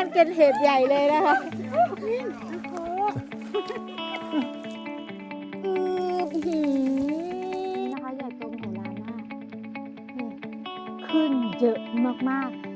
กันเป็นเห็บใหญ่เลยนะคะอือหือนะคะใหญ่โตมโหฬารมากนี่ขึ้นเยอะมากๆ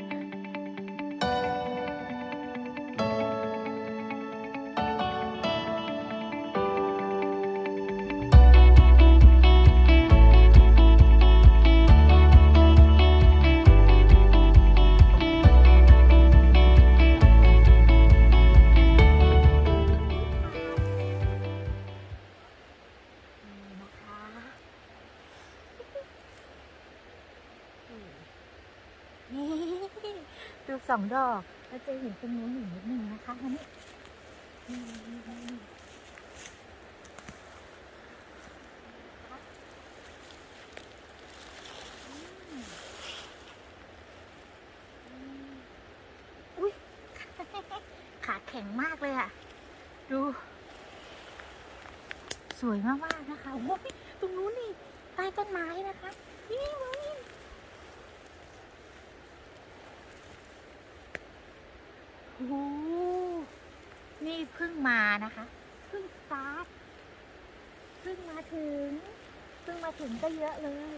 ดูสองดอกเราจะเห็นตรงนู้นอยู่งนิดนึงนะคะอันนี้อุ้ยขาแข็งมากเลยอะดู สวยมากๆนะคะโอ้โหตรงนู้นนี่ใต้ต้นไม้นะคะ นี่มองนี่ โอ้โห นี่เพิ่งมานะคะ เพิ่งสตาร์ท เพิ่งมาถึง เพิ่งมาถึงก็เยอะเลย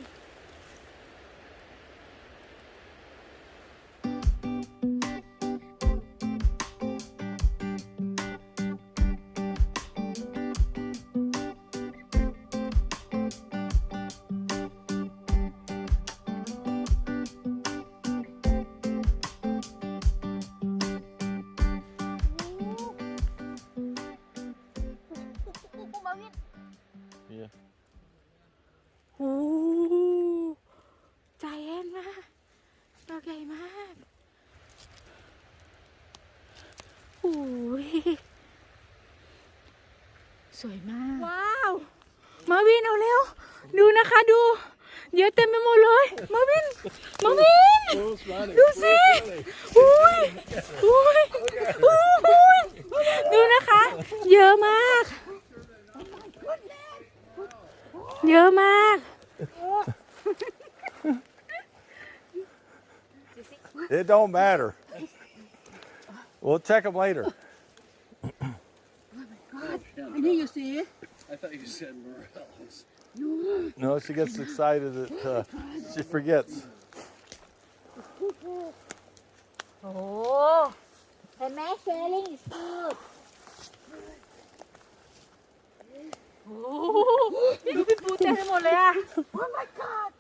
สวยมาก ว้าว มาวินเอาเร็ว ดูนะคะดู เยอะเต็มไปหมดเลย มาวิน มาวิน Who's running? ดูสิอุ้ยอุ้ยอุ้ยดูนะคะ เยอะมาก เยอะมาก It don't matter. We'll check them later. And here you see, I thought you said morels. No, she gets excited that uh, she forgets. โอ้เห็นไหม sharing is good โอ้ดูพี่ปูเต็มไปหมดเลยอะ Oh my god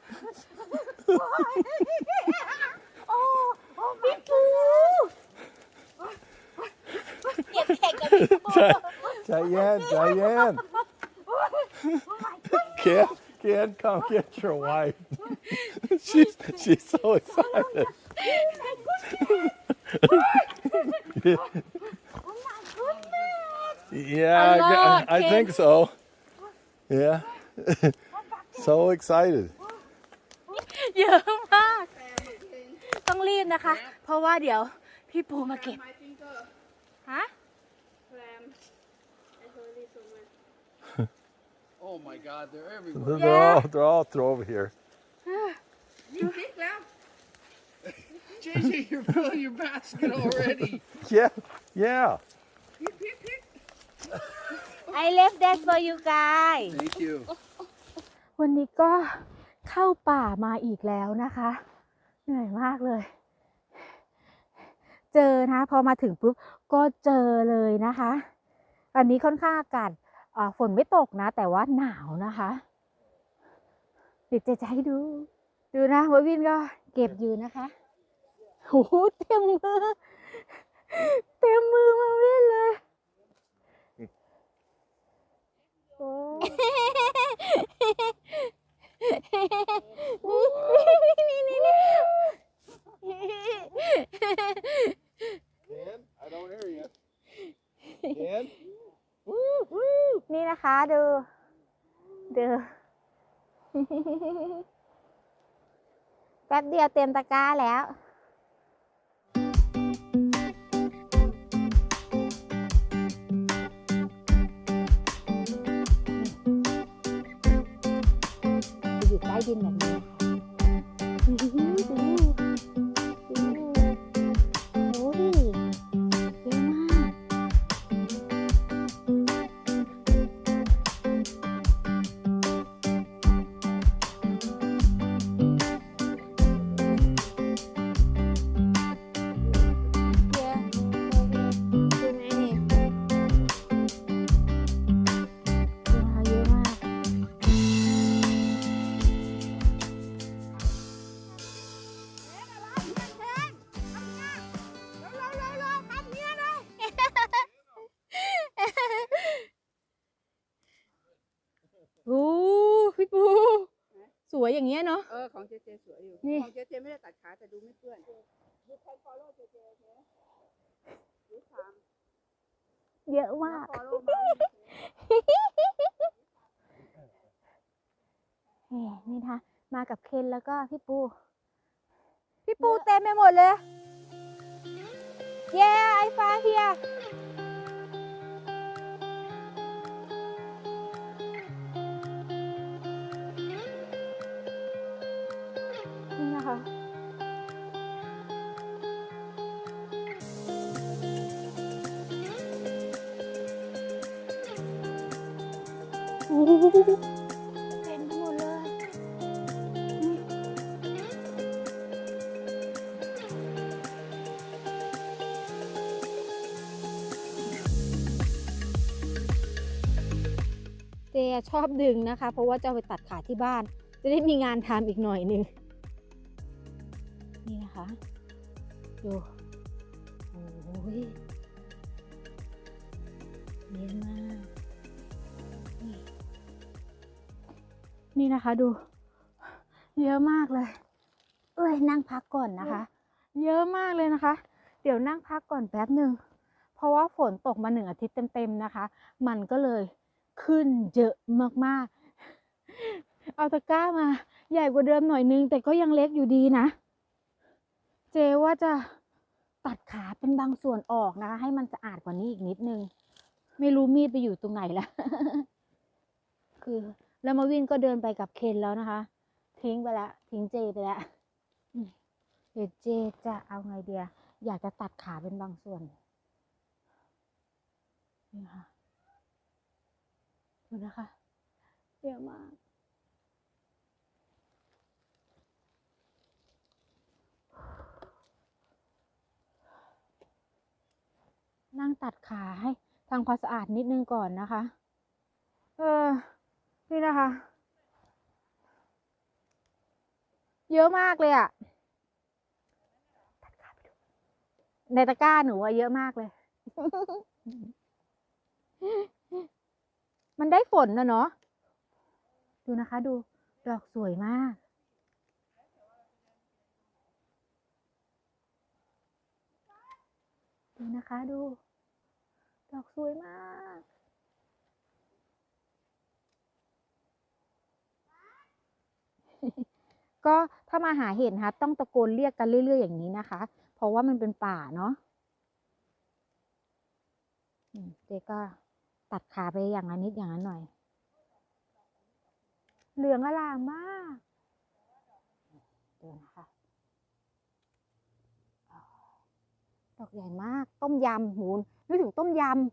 โอ้โอ้พี่ปูเก็บแข่งกับพี่ปู Diane, Diane. Ken, Ken, come get your wife. she's she's so excited. yeah, I, Hello, I Ken. think so. Yeah. so excited. เยอะมาก ต้องรีบนะคะ เพราะว่าเดี๋ยวพี่ปูมาเก็บ my finger, ฮะ Oh my God, they're They're, everywhere. they're Yeah. all they're all through over here. You pick clam? JJ, you're filling your basket already. Yeah, yeah. Pick, pick, pick. I left that for you guys Thank you. วันนี้ก็เข้าป่ามาอีกแล้วนะคะ เหนื่อยมากเลย เจอนะ พอมาถึงปุ๊บก็เจอเลยนะคะ อันนี้ค่อนข้างอากาศอ่า ฝนไม่ตกนะ แต่ว่าหนาวนะคะเดี๋ยวจะจะให้ดู ดูนะววินก็เก็บอยู่นะคะโอ้โหเต็มมือ เต็มมือมาวินเลยโอ้ นี่นี่นี่ Dan, I don't hear you. Dan? คะดูดูแป๊บเดียวเต็มตะกร้าแล้วจะอยู่ใต้ดินแบบนี้ วยๆอย่างเงี้ยเนาะ เออของเจเจสวยอยู่ นี่ ของเจเจไม่ได้ตัดขาแต่ดูไม่เปื้อนดูใคร follow เจเจเนี่ยดูสามเยอะมาก follow มานี่นี่นะคะมากับเคนแล้วก็พี่ปู พี่ปูเต็มไปหมดเลย เย้ไอฟ้าเฮีย เต็มไปหมดเลยเจชอบดึงนะคะ เพราะว่าจะไปตัดขาที่บ้าน จะได้มีงานทำอีกหน่อยนึงนี่นะคะ ดูโอ้ยเยอะมาก นี่นะคะดู เยอะมากเลย เอ้ยนั่งพักก่อนนะคะ เยอะมากเลยนะคะ เดี๋ยวนั่งพักก่อนแป๊บหนึ่งเพราะว่าฝนตกมาหนึ่งอาทิตย์เต็มๆนะคะ มันก็เลยขึ้นเยอะมากๆ เอาตะกร้ามา ใหญ่กว่าเดิมหน่อยนึง แต่ก็ยังเล็กอยู่ดีนะ เจว่าจะตัดขาเป็นบางส่วนออกนะคะ ให้มันสะอาดกว่านี้อีกนิดนึง ไม่รู้มีดไปอยู่ตรงไหนแล้วคือ แล้วมาวินก็เดินไปกับเคนแล้วนะคะ ทิ้งไปแล้วทิ้งเจไปแล้วเดี๋ยวเจจะเอาไงเดียอยากจะตัดขาเป็นบางส่วนนี่ค่ะดูนะคะเยอะมากนั่งตัดขาให้ทำความสะอาดนิดนึงก่อนนะคะ เออ นี่นะคะ เยอะมากเลยอะในตะกร้าหนูอะเยอะมากเลย มันได้ฝนนะเนาะ ดูนะคะ ดู ดอกสวยมาก ดูนะคะ ดู ดอกสวยมาก ก็ถ้ามาหาเห็ดนะคะต้องตะโกนเรียกกันเรื่อย ๆ อย่างนี้นะคะ เพราะว่ามันเป็นป่าเนาะเจ๊ก็ตัดขาไปอย่างละนิดอย่างละหน่อย เหลืองอลามมากดูนะคะดอกใหญ่มาก ต้มยำหูนึกถึงต้มยำ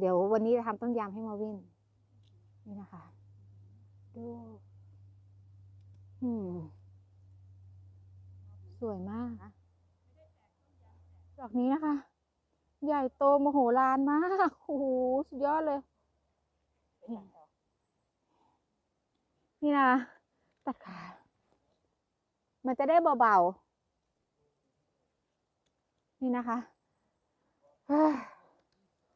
เดี๋ยววันนี้จะทำต้มยำให้มาวินนี่นะคะ ดู อืม สวยมาก ดอกนี้นะคะ ใหญ่โตมโหฬารมาก โอ้โห สุดยอดเลย นี่นะ ตัดขา มันจะได้เบาๆ นี่นะคะ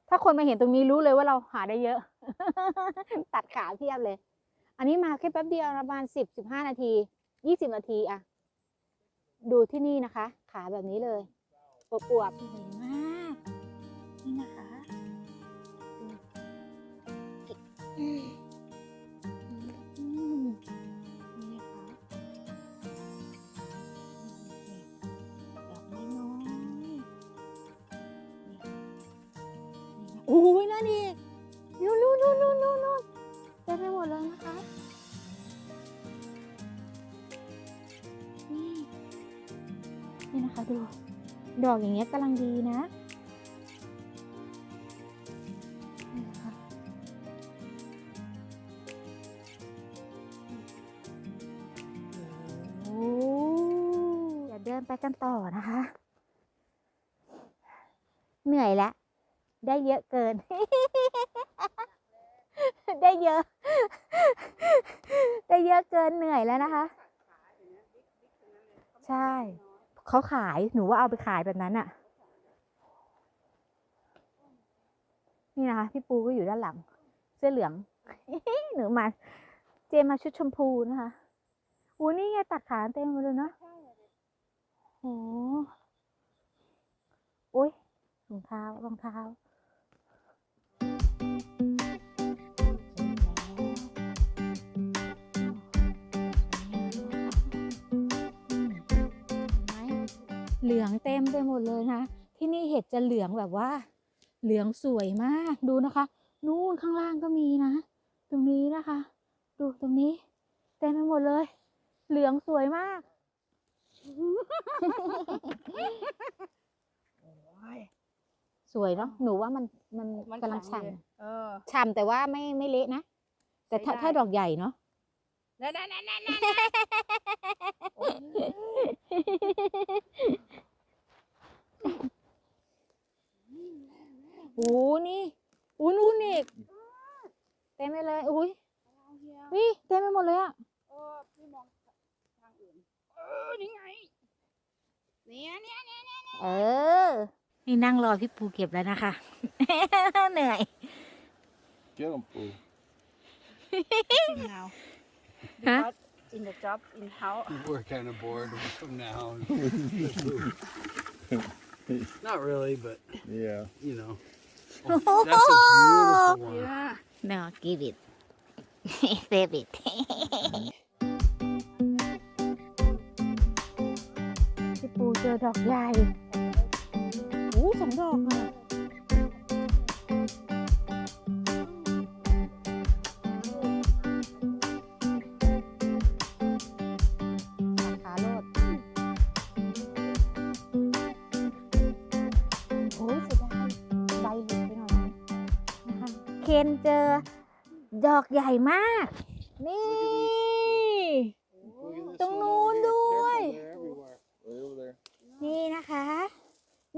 ถ้าคนมาเห็นตรงนี้รู้เลยว่าเราหาได้เยอะ ตัดขาเพียบเลย อันนี้มาแค่แป๊บเดียวประมาณสิบสิบห้านาทียี่สิบนาทีอะดูที่นี่นะคะ ขาแบบนี้เลยอวบๆสวยมากนี่นะคะ นี่นะคะดู ดอกอย่างเงี้ยกำลังดีนะ เขาขายหนูว่าเอาไปขายแบบนั้นอะนี่นะคะพี่ปูก็อยู่ด้านหลัง เสื้อเหลืองหนูมา เจมมาชุดชมพูนะคะอู้นี่ไงตัดขาเต็มหมดเลยเนาะโอ้โอ้ยรองเท้ารองเท้า เหลืองเต็มไปหมดเลยนะที่นี่เห็ดจะเหลืองแบบว่า เหลืองสวยมากดูนะคะ นู่นข้างล่างก็มีนะ ตรงนี้นะคะ ดูตรงนี้ เต็มไปหมดเลย เหลืองสวยมากสวยเนาะหนูว่ามันมันมันกำลังแข็ฉ่งเลยเออำฉ่ำแต่ว่าไม่ไม่เละนะ แต่ถ้าใช้ได้ถ้าดอกใหญ่เนาะ นั่นนั่นนั่นนั่นนั่นโอ้ยโอ้นี่อู้นู่นอีกเต็มไปเลยอุ้ยเอาเฮียวิเต็มไปหมดเลยอะเออพี่มองทางอื่นเออนี่ไงเนี่ยเนี่ยเนี่ยเนี่ยเออนี่นั่งรอพี่ปูเก็บแล้วนะคะเหนื่อย Get him, Pooh. now Huh? In the job in how? We're kind of bored from now. Not really, but yeah, you know. Oh, that's a beautiful one. Yeah. No, give it. Save it. Chị Pù chơi đọc dài ดอกใหญ่มาก นี่ ตรงนู้นด้วย Way over there. นี่นะคะ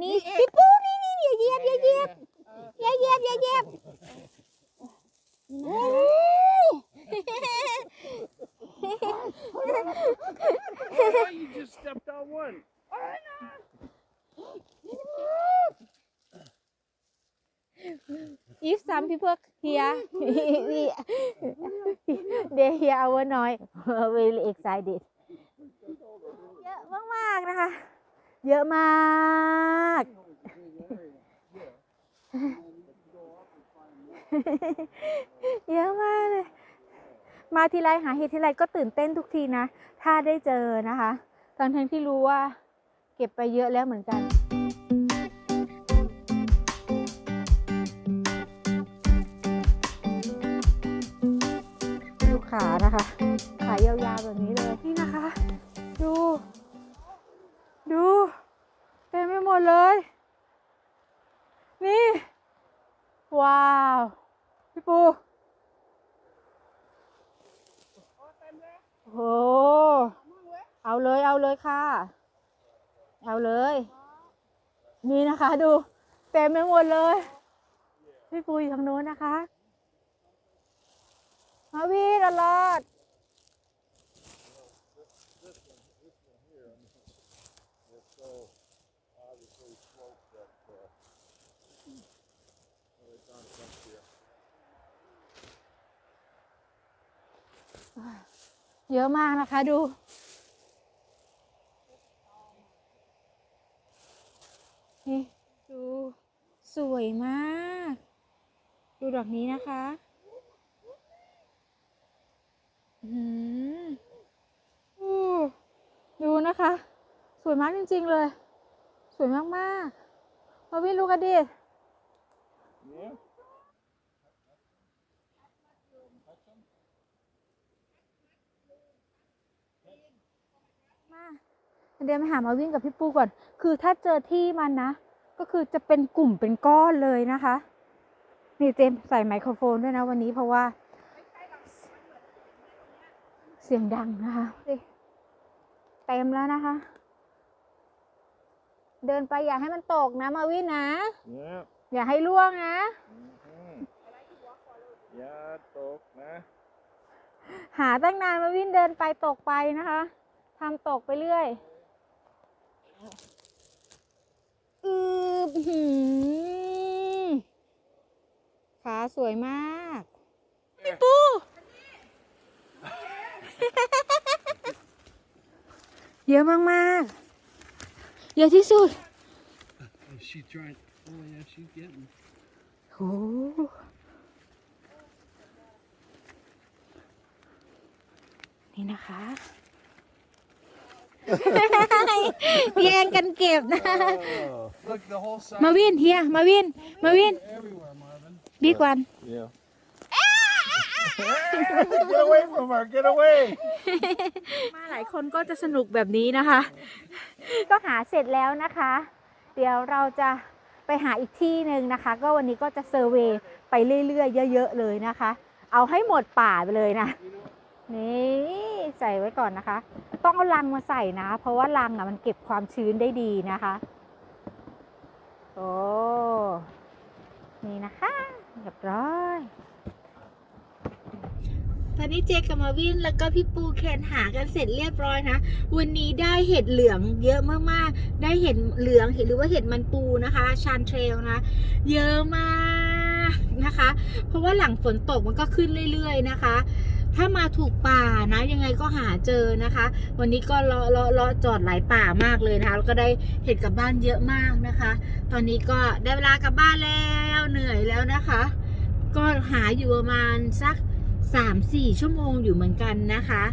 นี่พี่ปูนี่นี่อย่าเหยียบอย่าเหยียบอย่าเหยียบอย่าเหยียบนี่นะคะ Oh, you just stepped on one. if some people here we they hear our noise really excited เยอะมากๆนะคะ เยอะมาก เยอะมากเลย มาทีไรหาเห็ดทีไรก็ตื่นเต้นทุกทีนะ ถ้าได้เจอนะคะทั้งทั้งที่รู้ว่า เก็บไปเยอะแล้วเหมือนกัน ขานะคะ ขายาวๆแบบนี้เลยนี่นะคะ ดู ดูเต็มไปหมดเลย นี่ ว้าว พี่ปูโอ้โห เอาเลยเอาเลยค่ะ เอาเลย นี่นะคะดู เต็มไปหมดเลย พี่ปูอยู่ทางโน้นนะคะ มาวีดอลอด เยอะมากนะคะดู นี่ ดู สวยมาก ดูดอกนี้นะคะ อืมอู้ ดูนะคะ สวยมากจริง ๆ เลย สวยมากๆมาวิ่งลูกกันดิมาเดี๋ยวมาหามาวิ่งกับพี่ปูก่อน คือถ้าเจอที่มันนะ ก็คือจะเป็นกลุ่มเป็นก้อนเลยนะคะ นี่เจมใส่ไมโครโฟนด้วยนะวันนี้เพราะว่า เสียงดังนะคะสิเต็มแล้วนะคะ เดินไปอย่าให้มันตกนะมาวินนะ Yeah. อย่าให้ล่วงนะ Mhm. Yeah, talk, nah. หาตั้งนานมาวินเดินไปตกไปนะคะทำตกไปเรื่อยอือหือขาสวยมากพี่ปู เยอะมากๆ เยอะที่สุด she trying. Oh yeah, she's getting. Oh. นี่นะคะ แย่งกันเก็บนะ Look, the whole side. มาวินเฮียมาวินมาวิน everywhere, Marvin. บิ๊กวัน Yeah. Get away from her. Get away. มาหลายคนก็จะสนุกแบบนี้นะคะ ก็หาเสร็จแล้วนะคะ เดี๋ยวเราจะไปหาอีกที่หนึ่งนะคะ ก็วันนี้ก็จะเซอร์เวยไปเรื่อยๆเยอะๆเลยนะคะ เอาให้หมดป่าไปเลยนะ นี่ใส่ไว้ก่อนนะคะ ต้องเอาลังมาใส่นะ เพราะว่าลังอะมันเก็บความชื้นได้ดีนะคะ โอ้ นี่นะคะเรียบร้อย ตอนนี้เจกับมาวินแล้วก็พี่ปูเคนหากันเสร็จเรียบร้อยนะ วันนี้ได้เห็ดเหลืองเยอะมากๆ ได้เห็ดเหลืองเห็ดหรือว่าเห็ดมันปูนะคะ ชานเทรลนะ เยอะมากนะคะ เพราะว่าหลังฝนตกมันก็ขึ้นเรื่อย ๆ นะคะถ้ามาถูกป่านะยังไงก็หาเจอนะคะ วันนี้ก็เลาะเลาะเลาะจอดหลายป่ามากเลยนะคะแล้วก็ได้เห็ดกลับบ้านเยอะมากนะคะ ตอนนี้ก็ได้เวลากลับบ้านแล้วเหนื่อยแล้วนะคะ ก็หาอยู่ประมาณสัก สามสี่ชั่วโมงอยู่เหมือนกันนะคะ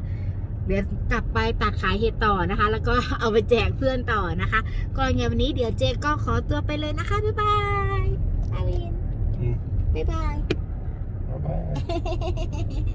เดี๋ยวกลับไปตัดขายเห็ดต่อนะคะ แล้วก็เอาไปแจกเพื่อนต่อนะคะก็ยังไงวันนี้เดี๋ยวเจก็ขอตัวไปเลยนะคะ บ๊ายบายอาวินอืมบ๊ายบาย Bye bye.